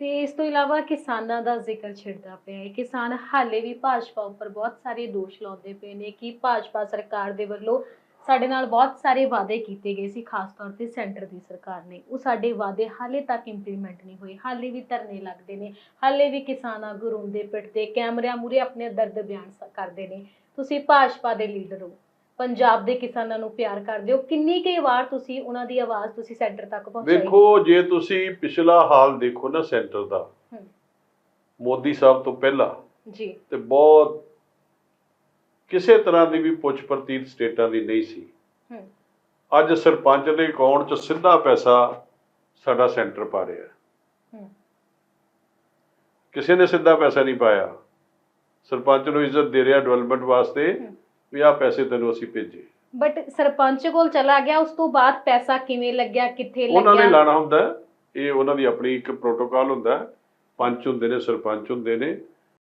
ਤੇ ਇਸ ਤੋਂ ਇਲਾਵਾ ਕਿਸਾਨਾਂ ਦਾ ਜ਼ਿਕਰ ਛਿੜਦਾ ਪਿਆ ਹੈ। ਕਿਸਾਨ ਹਾਲੇ ਵੀ ਭਾਜਪਾ ਉੱਪਰ ਬਹੁਤ ਸਾਰੇ ਦੋਸ਼ ਲਾਉਂਦੇ ਪਏ ਨੇ ਕਿ ਭਾਜਪਾ ਸਰਕਾਰ ਦੇ ਵੱਲੋਂ ਸਾਡੇ ਨਾਲ ਬਹੁਤ ਸਾਰੇ ਵਾਅਦੇ ਕੀਤੇ ਗਏ ਸੀ, ਖਾਸ ਤੌਰ ਤੇ ਸੈਂਟਰ ਦੀ ਸਰਕਾਰ ਨੇ। ਉਹ ਸਾਡੇ ਵਾਅਦੇ ਹਾਲੇ ਤੱਕ ਇੰਪਲੀਮੈਂਟ ਨਹੀਂ ਹੋਏ, ਹਾਲੇ ਵੀ ਧਰਨੇ ਲੱਗਦੇ ਨੇ, ਹਾਲੇ ਵੀ ਕਿਸਾਨ ਆਗੂ ਰੋਂਦੇ ਪਿੱਟਦੇ, ਕੈਮਰਿਆਂ ਮੂਹਰੇ ਆਪਣੇ ਦਰਦ ਬਿਆਨ ਕਰਦੇ ਨੇ। ਤੁਸੀਂ ਭਾਜਪਾ ਦੇ ਲੀਡਰ ਹੋ। ਪੰਜਾਬ ਦੇ ਕਿਸਾਨਾਂ ਨੂੰ ਪਿਆਰ ਕਰਦੇ ਹੋ। ਕਿੰਨੀ ਕਈ ਵਾਰ ਤੁਸੀਂ ਉਹਨਾਂ ਦੀ ਆਵਾਜ਼ ਤੁਸੀਂ ਸੈਂਟਰ ਤੱਕ ਪਹੁੰਚਾਈ? ਵੇਖੋ ਜੇ ਤੁਸੀਂ ਪਿਛਲਾ ਹਾਲ ਦੇਖੋ ਨਾ ਸੈਂਟਰ ਦਾ। ਮੋਦੀ ਸਾਹਿਬ ਤੋਂ ਪਹਿਲਾਂ ਜੀ। ਤੇ ਬਹੁਤ ਕਿਸੇ ਤਰ੍ਹਾਂ ਦੀ ਵੀ ਪੁੱਛ ਪ੍ਰਤੀਤ ਸਟੇਟਾਂ ਦੀ ਨਹੀਂ ਸੀ। ਅੱਜ ਸਰਪੰਚ ਦੇ ਅਕਾਊਂਟ 'ਚ ਸਿੱਧਾ ਪੈਸਾ ਸਾਡਾ ਸੈਂਟਰ ਪਾ ਰਿਹਾ। ਕਿਸੇ ਨੇ ਸਿੱਧਾ ਪੈਸਾ ਨਹੀਂ ਪਾਇਆ। ਸਰਪੰਚ ਨੂੰ ਇੱਜ਼ਤ ਦੇ ਰਿਹਾ ਡਿਵੈਲਪਮੈਂਟ ਵਾਸਤੇ। ਵੀ ਆਹ ਪੈਸੇ ਤੈਨੂੰ ਅਸੀਂ ਭੇਜੇ ਬਟ ਸਰਪੰਚ ਕੋਲ ਚਲਾ ਗਿਆ ਉਸ ਤੋਂ ਬਾਅਦ ਪੈਸਾ ਕਿਵੇਂ ਲੱਗਿਆ ਕਿੱਥੇ ਉਹਨਾਂ ਨੇ ਲੱਗਿਆ ਲਾਣਾ ਹੁੰਦਾ। ਇਹ ਉਹਨਾਂ ਦੀ ਆਪਣੀ ਇੱਕ ਪ੍ਰੋਟੋਕਾਲ ਹੁੰਦਾ। ਪੰਚ ਹੁੰਦੇ ਨੇ ਸਰਪੰਚ ਹੁੰਦੇ ਨੇ